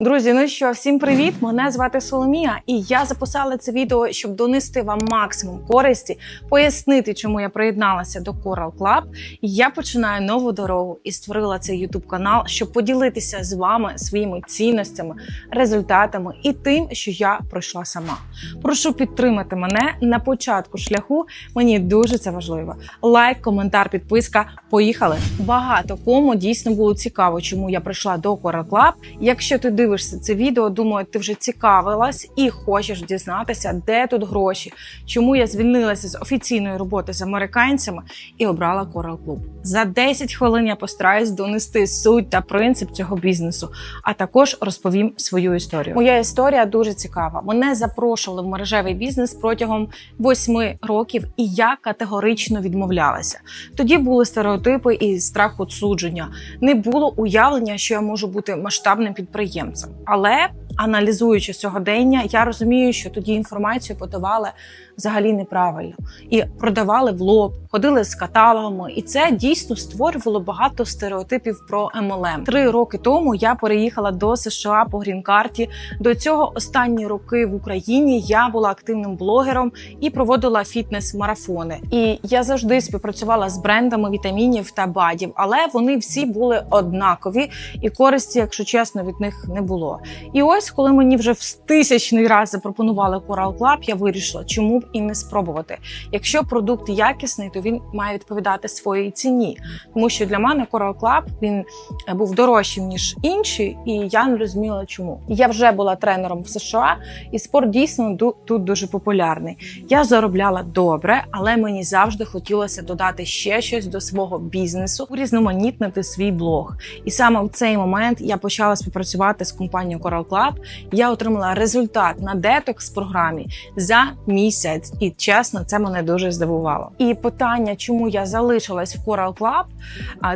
Друзі, ну що, всім привіт! Мене звати Соломія, і я записала це відео, щоб донести вам максимум користі, пояснити, чому я приєдналася до Coral Club. Я починаю нову дорогу і створила цей YouTube канал, щоб поділитися з вами своїми цінностями, результатами і тим, що я пройшла сама. Прошу підтримати мене на початку шляху. Мені дуже це важливо. Лайк, коментар, підписка. Поїхали! Багато кому дійсно було цікаво, чому я прийшла до Coral Club. Якщо ти дивишся це відео, думаю, ти вже цікавилась і хочеш дізнатися, де тут гроші, чому я звільнилася з офіційної роботи з американцями і обрала Coral Club. За 10 хвилин я постараюсь донести суть та принцип цього бізнесу, а також розповім свою історію. Моя історія дуже цікава. Мене запрошували в мережевий бізнес протягом 8 років, і я категорично відмовлялася. Тоді були стереотипи і страх отсудження. Не було уявлення, що я можу бути масштабним підприємцем. Але аналізуючи сьогодення, я розумію, що тоді інформацію подавали взагалі неправильно і продавали в лоб, ходили з каталогами, і це дійсно створювало багато стереотипів про MLM. Три роки тому я переїхала до США по грін-карті. До цього останні роки в Україні я була активним блогером і проводила фітнес-марафони. І я завжди співпрацювала з брендами вітамінів та бадів, але вони всі були однакові, і користі, якщо чесно, від них не було. І ось, коли мені вже в тисячний раз запропонували Coral Club, я вирішила, чому б і не спробувати. Якщо продукт якісний, то він має відповідати своїй ціні. Тому що для мене Coral Club він е, був дорожчим ніж інші, і я не розуміла, чому. Я вже була тренером в США, і спорт дійсно тут дуже популярний. Я заробляла добре, але мені завжди хотілося додати ще щось до свого бізнесу, урізноманітнити свій блог. І саме в цей момент я почала співпрацювати з компанією Coral Club. Я отримала результат на детокс програмі за місяць, і чесно, це мене дуже здивувало. І питання, чому я залишилась в Coral Club,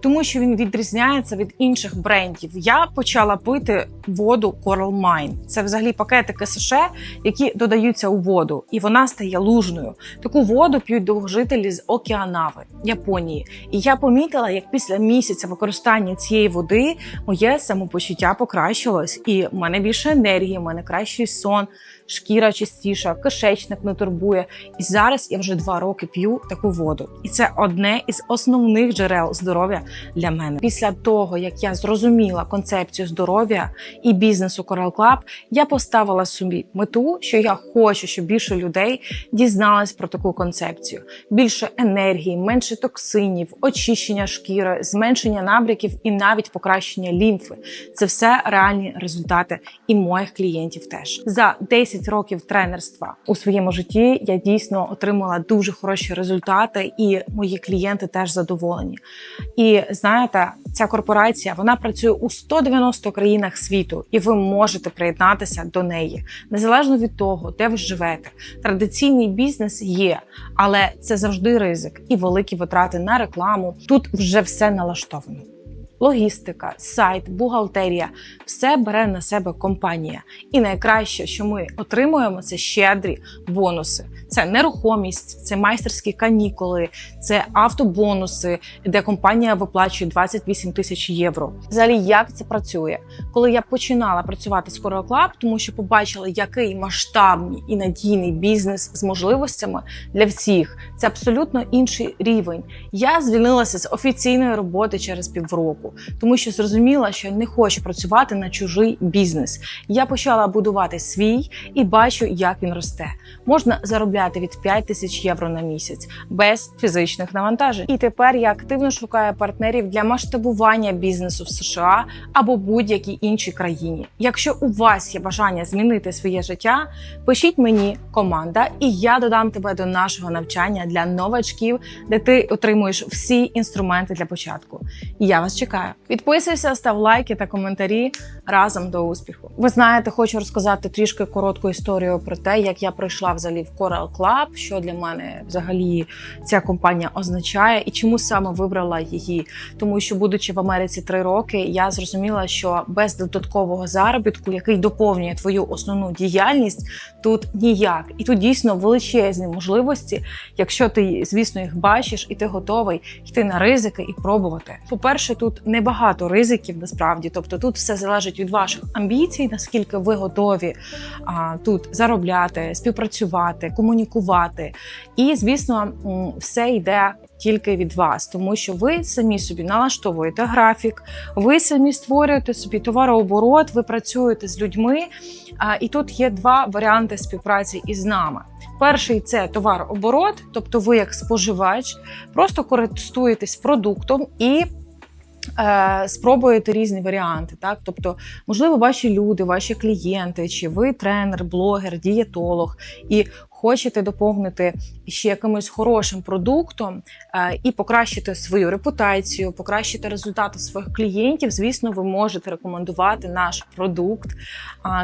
тому що він відрізняється від інших брендів. Я почала пити воду Coral Mine. Це взагалі пакетики США, які додаються у воду, і вона стає лужною. Таку воду п'ють довгожителі з Океанави, Японії. І я помітила, як після місяця використання цієї води моє самопочуття покращилось, і в мене більше енергії, в мене кращий сон, шкіра чистіша, кишечник не турбує. І зараз я вже два роки п'ю таку воду, і це одне із основних джерел здоров'я для мене. Після того як я зрозуміла концепцію здоров'я і бізнесу Coral Club, я поставила собі мету, що я хочу, щоб більше людей дізнались про таку концепцію: більше енергії, менше токсинів, очищення шкіри, зменшення набряків і навіть покращення лімфи. Це все реальні результати і моїх клієнтів теж за 10 років тренерства у своєму житті. Я дійсно отримала дуже хороші результати, і мої клієнти теж задоволені. І знаєте, ця корпорація вона працює у 190 країнах світу, і ви можете приєднатися до неї незалежно від того, де ви живете. Традиційний бізнес є, але це завжди ризик і великі витрати на рекламу. Тут вже все налаштовано. Логістика, сайт, бухгалтерія все бере на себе компанія. І найкраще, що ми отримуємо, це щедрі бонуси. Це нерухомість, це майстерські канікули, це автобонуси, де компанія виплачує 28 тисяч євро. Взагалі, як це працює? Коли я починала працювати з Coral тому що побачила, який масштабний і надійний бізнес з можливостями для всіх, це абсолютно інший рівень. Я звільнилася з офіційної роботи через півроку, тому що зрозуміла, що не хочу працювати на чужий бізнес. Я почала будувати свій і бачу, як він росте. Можна заробляти від 5 тисяч євро на місяць без фізичних навантажень. І тепер я активно шукаю партнерів для масштабування бізнесу в США або будь-якій іншій країні. Якщо у вас є бажання змінити своє життя, пишіть мені команда, і я додам тебе до нашого навчання для новачків, де ти отримуєш всі інструменти для початку. Я вас чекаю. Підписуйся, став лайки та коментарі разом до успіху. Ви знаєте, хочу розказати трішки коротку історію про те, як я прийшла взагалі в Coral Club, що для мене взагалі ця компанія означає і чому саме вибрала її. Тому що, будучи в Америці три роки, я зрозуміла, що без додаткового заробітку, який доповнює твою основну діяльність, тут ніяк. І тут дійсно величезні можливості, якщо ти, звісно, їх бачиш, і ти готовий йти на ризики і пробувати. По-перше, тут небагато ризиків насправді. Тобто тут все залежить від ваших амбіцій, наскільки ви готові а, тут заробляти, співпрацювати, комунікувати. І, звісно, все йде. Тільки від вас, тому що ви самі собі налаштовуєте графік, ви самі створюєте собі товарооборот, ви працюєте з людьми. І тут є два варіанти співпраці із нами. Перший це товарооборот, тобто ви як споживач просто користуєтесь продуктом і. Е, Спробуєте різні варіанти, так? Тобто, можливо, ваші люди, ваші клієнти, чи ви тренер, блогер, дієтолог, і хочете доповнити ще якимось хорошим продуктом е, і покращити свою репутацію, покращити результати своїх клієнтів. Звісно, ви можете рекомендувати наш продукт,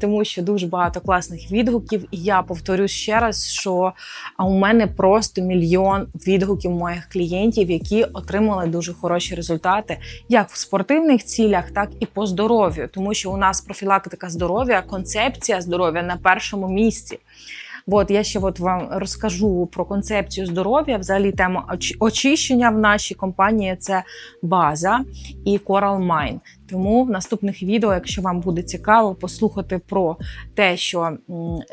тому що дуже багато класних відгуків. І я повторю ще раз, що у мене просто мільйон відгуків моїх клієнтів, які отримали дуже хороші результати, як в спортивних цілях, так і по здоров'ю, тому що у нас профілактика здоров'я, концепція здоров'я на першому місці. От я ще от вам розкажу про концепцію здоров'я. Взагалі, тема оч- очищення в нашій компанії це база і Coral Mine. Тому в наступних відео, якщо вам буде цікаво послухати про те, що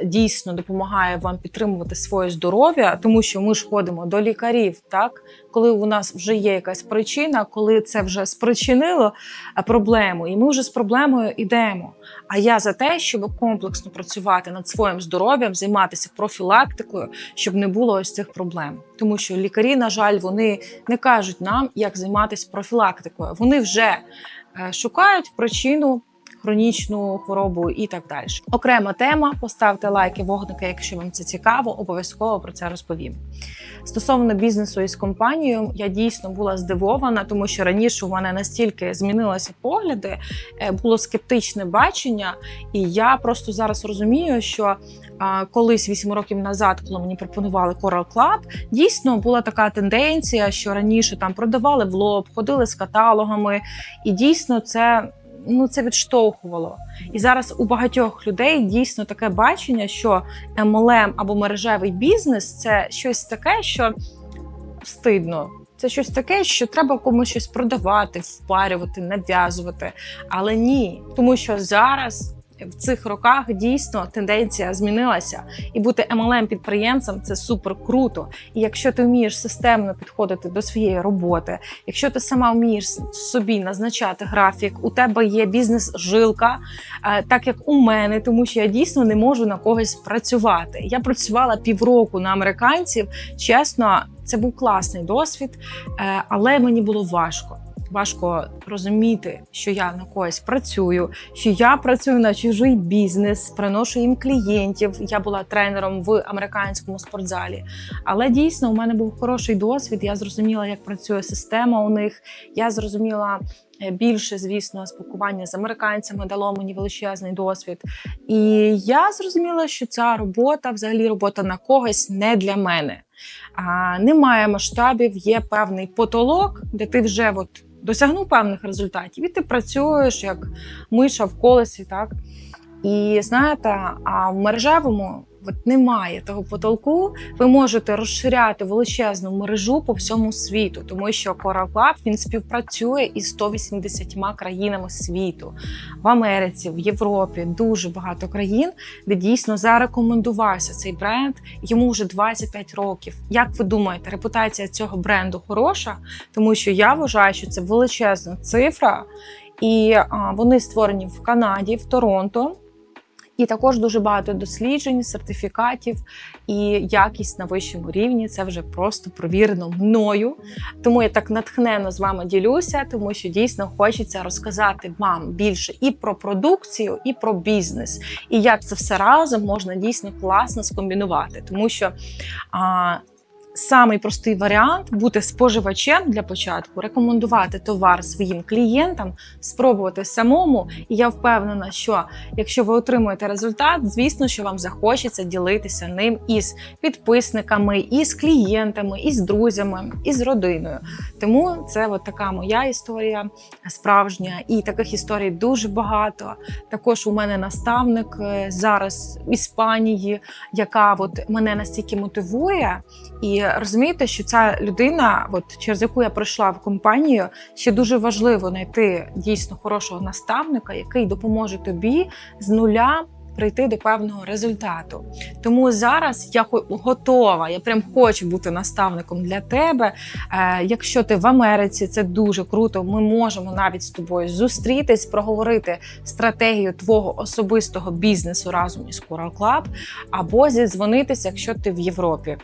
дійсно допомагає вам підтримувати своє здоров'я, тому що ми ж ходимо до лікарів, так коли у нас вже є якась причина, коли це вже спричинило е, проблему, і ми вже з проблемою йдемо. А я за те, щоб комплексно працювати над своїм здоров'ям, займатися профілактикою, щоб не було ось цих проблем. Тому що лікарі, на жаль, вони не кажуть нам, як займатися профілактикою. Вони вже шукають причину. Хронічну хворобу і так далі. Окрема тема. Поставте лайки, вогники, якщо вам це цікаво, обов'язково про це розповім. Стосовно бізнесу із компанією, я дійсно була здивована, тому що раніше у мене настільки змінилися погляди, е, було скептичне бачення, і я просто зараз розумію, що колись 8 років назад, коли мені пропонували Coral Club, дійсно була така тенденція, що раніше там продавали в лоб, ходили з каталогами, і дійсно це. Ну, це відштовхувало. І зараз у багатьох людей дійсно таке бачення, що MLM або мережевий бізнес це щось таке, що стидно. Це щось таке, що треба комусь щось продавати, впарювати, нав'язувати. Але ні, тому що зараз в цих роках дійсно тенденція змінилася, і бути MLM підприємцем це супер круто. І якщо ти вмієш системно підходити до своєї роботи, якщо ти сама вмієш собі назначати графік, у тебе є бізнес-жилка, е, так як у мене, тому що я дійсно не можу на когось працювати. Я працювала півроку на американців. Чесно, це був класний досвід, е, але мені було важко. Важко розуміти, що я на когось працюю, що я працюю на чужий бізнес, приношу їм клієнтів. Я була тренером в американському спортзалі. Але дійсно у мене був хороший досвід. Я зрозуміла, як працює система у них. Я зрозуміла е, більше, звісно, спілкування з американцями дало мені величезний досвід. І я зрозуміла, що ця робота, взагалі, робота на когось не для мене. А, немає масштабів, є певний потолок, де ти вже от досягнув певних результатів, і ти працюєш як миша в колесі, так? І знаєте, а в мережевому от немає того потолку. Ви можете розширяти величезну мережу по всьому світу, тому що Club, він співпрацює із 180 країнами світу в Америці, в Європі дуже багато країн, де дійсно зарекомендувався цей бренд. Йому вже 25 років. Як ви думаєте, репутація цього бренду хороша? Тому що я вважаю, що це величезна цифра, і а, вони створені в Канаді, в Торонто. І також дуже багато досліджень, сертифікатів і якість на вищому рівні. Це вже просто провірено мною. Тому я так натхненно з вами ділюся, тому що дійсно хочеться розказати вам більше і про продукцію, і про бізнес, і як це все разом можна дійсно класно скомбінувати, тому що. А, Самий простий варіант бути споживачем для початку, рекомендувати товар своїм клієнтам, спробувати самому. І я впевнена, що якщо ви отримуєте результат, звісно, що вам захочеться ділитися ним із підписниками, із клієнтами, із друзями, із родиною. Тому це от така моя історія справжня, і таких історій дуже багато. Також у мене наставник е, зараз в Іспанії, яка от мене настільки мотивує і розумієте, що ця людина, от через яку я прийшла в компанію, ще дуже важливо знайти дійсно хорошого наставника, який допоможе тобі з нуля. Прийти до певного результату, тому зараз я готова. Я прям хочу бути наставником для тебе. Е, якщо ти в Америці, це дуже круто. Ми можемо навіть з тобою зустрітись, проговорити стратегію твого особистого бізнесу разом із Coral Club, або зідзвонитися, якщо ти в Європі.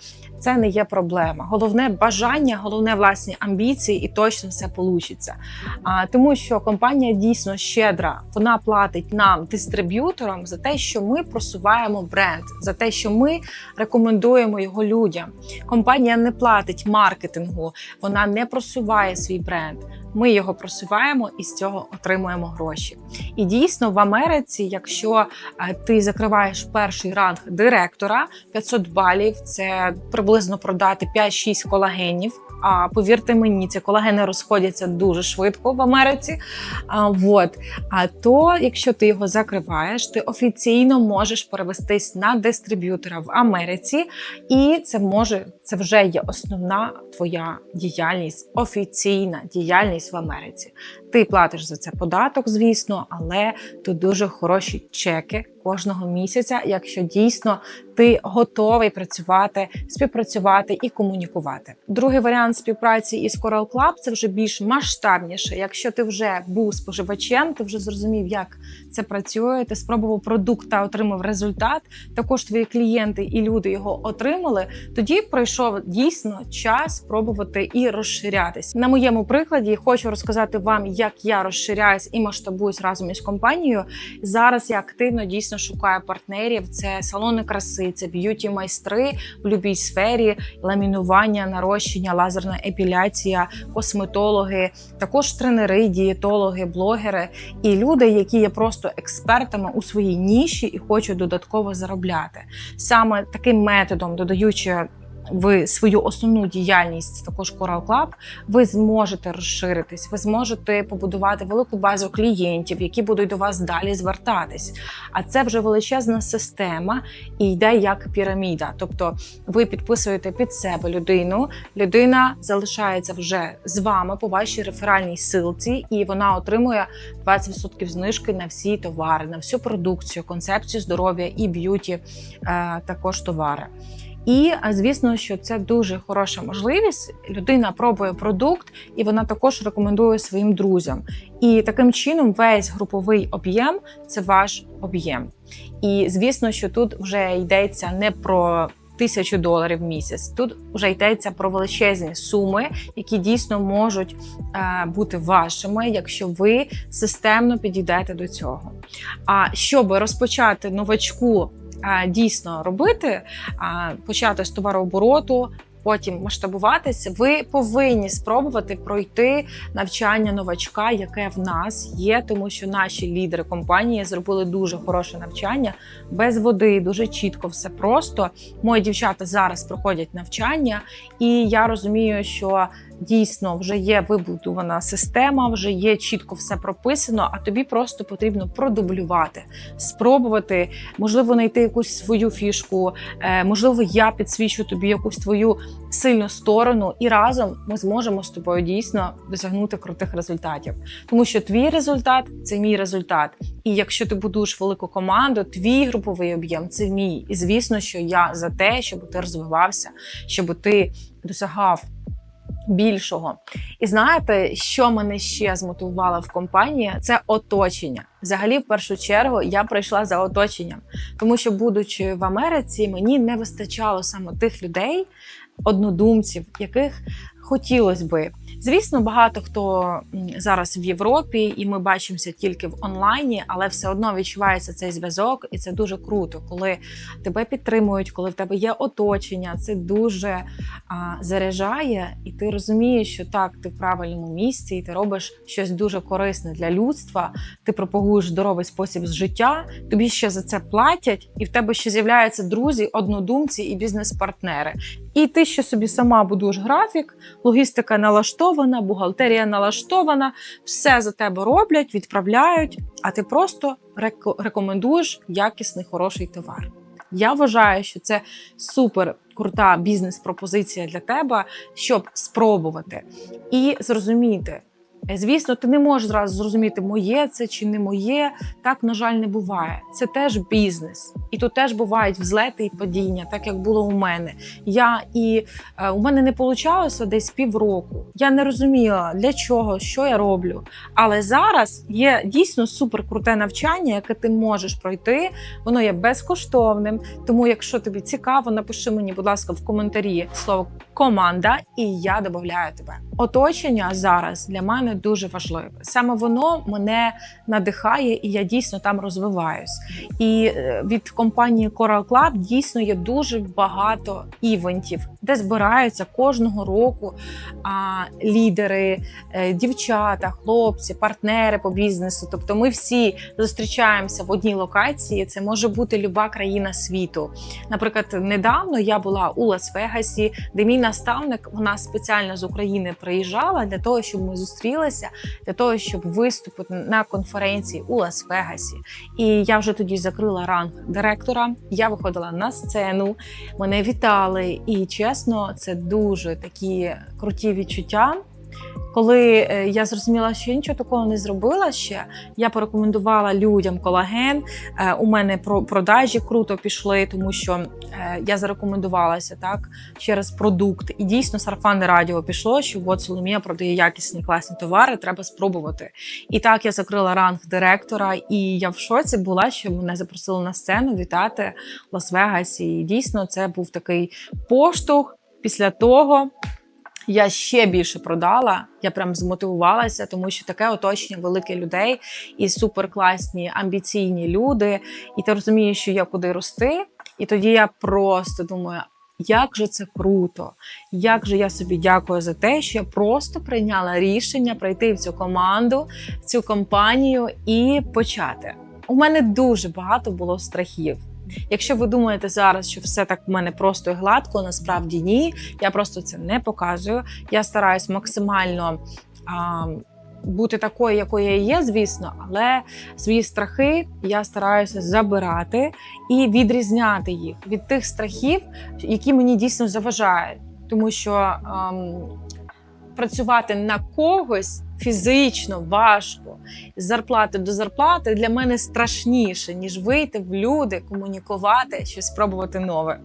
Це не є проблема. Головне бажання, головне власні амбіції, і точно все получиться. А тому, що компанія дійсно щедра, вона платить нам, дистриб'юторам, за те, що ми просуваємо бренд, за те, що ми рекомендуємо його людям. Компанія не платить маркетингу, вона не просуває свій бренд. Ми його просуваємо і з цього отримуємо гроші. І дійсно в Америці, якщо е, ти закриваєш перший ранг директора, 500 балів це приблизно продати 5-6 колагенів. А повірте мені, ці колагени розходяться дуже швидко в Америці. А, вот. а то, якщо ти його закриваєш, ти офіційно можеш перевестись на дистриб'ютора в Америці, і це може це вже є основна твоя діяльність, офіційна діяльність в Америці. Ти платиш за це податок, звісно, але тут дуже хороші чеки кожного місяця, якщо дійсно ти готовий працювати, співпрацювати і комунікувати. Другий варіант співпраці із Coral Club – це вже більш масштабніше. Якщо ти вже був споживачем, ти вже зрозумів, як це працює. Ти спробував продукт та отримав результат. Також твої клієнти і люди його отримали. Тоді пройшов дійсно час спробувати і розширятись. На моєму прикладі хочу розказати вам, як я розширяюсь і масштабуюсь разом із компанією. Зараз я активно дійсно шукаю партнерів. Це салони краси, це б'юті майстри в будь-якій сфері, ламінування, нарощення, лазерна епіляція, косметологи, також тренери, дієтологи, блогери і люди, які є просто експертами у своїй ніші і хочуть додатково заробляти. Саме таким методом, додаючи в свою основну діяльність, також Coral Club, ви зможете розширитись, ви зможете побудувати велику базу клієнтів, які будуть до вас далі звертатись. А це вже величезна система і йде як піраміда. Тобто ви підписуєте під себе людину, людина залишається вже з вами по вашій реферальній силці, і вона отримує 20% знижки на всі товари, на всю продукцію, концепцію здоров'я і б'юті, е, також товари. І звісно, що це дуже хороша можливість. Людина пробує продукт, і вона також рекомендує своїм друзям. І таким чином весь груповий об'єм це ваш об'єм. І звісно, що тут вже йдеться не про тисячу доларів в місяць. Тут вже йдеться про величезні суми, які дійсно можуть е, бути вашими, якщо ви системно підійдете до цього. А щоб розпочати новачку е, дійсно робити, почати з товарообороту. Потім масштабуватися, ви повинні спробувати пройти навчання новачка, яке в нас є, тому що наші лідери компанії зробили дуже хороше навчання без води, дуже чітко, все просто. Мої дівчата зараз проходять навчання, і я розумію, що дійсно вже є вибудована система, вже є чітко все прописано. А тобі просто потрібно продублювати, спробувати, можливо, знайти якусь свою фішку. е, Можливо, я підсвічу тобі якусь твою сильну сторону, і разом ми зможемо з тобою дійсно досягнути крутих результатів. Тому що твій результат це мій результат. І якщо ти будуєш велику команду, твій груповий об'єм це мій. І звісно, що я за те, щоб ти розвивався, щоб ти досягав більшого. І знаєте, що мене ще змотивувало в компанії? Це оточення. Взагалі, в першу чергу, я прийшла за оточенням, тому що, будучи в Америці, мені не вистачало саме тих людей, однодумців, яких хотілося би. Звісно, багато хто зараз в Європі, і ми бачимося тільки в онлайні, але все одно відчувається цей зв'язок, і це дуже круто, коли тебе підтримують, коли в тебе є оточення. Це дуже а, заряджає, і ти розумієш, що так, ти в правильному місці, і ти робиш щось дуже корисне для людства. Ти пропагуєш здоровий спосіб життя, тобі ще за це платять, і в тебе ще з'являються друзі, однодумці і бізнес-партнери. І ти ще собі сама будуєш графік, логістика налаштована, бухгалтерія налаштована, все за тебе роблять, відправляють, а ти просто рекомендуєш якісний хороший товар. Я вважаю, що це супер крута бізнес-пропозиція для тебе, щоб спробувати і зрозуміти. Е, Звісно, ти не можеш зразу зрозуміти, моє це чи не моє. Так, на жаль, не буває. Це теж бізнес, і тут теж бувають взлети і падіння, так як було у мене. Я і е, у мене не вийшло десь півроку. Я не розуміла для чого, що я роблю. Але зараз є дійсно супер круте навчання, яке ти можеш пройти. Воно є безкоштовним. Тому, якщо тобі цікаво, напиши мені, будь ласка, в коментарі слово команда, і я додаю тебе. Оточення зараз для мене дуже важливе. Саме воно мене надихає, і я дійсно там розвиваюсь. І е, від компанії Coral Club дійсно є дуже багато івентів, де збираються кожного року а, лідери, е, дівчата, хлопці, партнери по бізнесу. Тобто, ми всі зустрічаємося в одній локації. Це може бути люба країна світу. Наприклад, недавно я була у Лас-Вегасі, де мій наставник вона спеціально з України приїжджала для того, щоб ми зустрілися, для того, щоб виступити на конференції у Лас-Вегасі. І я вже тоді закрила ранг директора. Я виходила на сцену, мене вітали. І чесно, це дуже такі круті відчуття. Коли е, я зрозуміла, що я нічого такого не зробила ще, я порекомендувала людям колаген. Е, У мене про продажі круто пішли, тому що е, я зарекомендувалася так через продукт. І дійсно сарафанне радіо пішло, що от Соломія продає якісні класні товари, треба спробувати. І так я закрила ранг директора, і я в шоці була, що мене запросили на сцену вітати в Лас-Вегасі. І дійсно це був такий поштовх. Після того я ще більше продала. Я прям змотивувалася, тому що таке оточення велике людей і суперкласні, амбіційні люди. І ти розумієш, що є куди рости. І тоді я просто думаю. Як же це круто, як же я собі дякую за те, що я просто прийняла рішення прийти в цю команду, в цю компанію і почати. У мене дуже багато було страхів. Якщо ви думаєте зараз, що все так в мене просто і гладко, насправді ні. Я просто це не показую. Я стараюсь максимально а, бути такою, якою я є, звісно, але свої страхи я стараюся забирати і відрізняти їх від тих страхів, які мені дійсно заважають, тому що. ам, Працювати на когось фізично важко з зарплати до зарплати для мене страшніше, ніж вийти в люди, комунікувати, щось спробувати нове.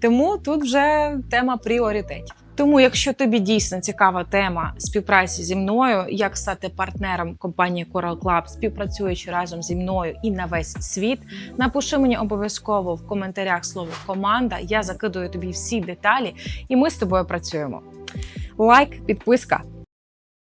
Тому тут вже тема пріоритетів. Тому, якщо тобі дійсно цікава тема співпраці зі мною, як стати партнером компанії Coral Club, співпрацюючи разом зі мною і на весь світ, напиши мені обов'язково в коментарях слово команда. Я закидую тобі всі деталі, і ми з тобою працюємо. Лайк, підписка,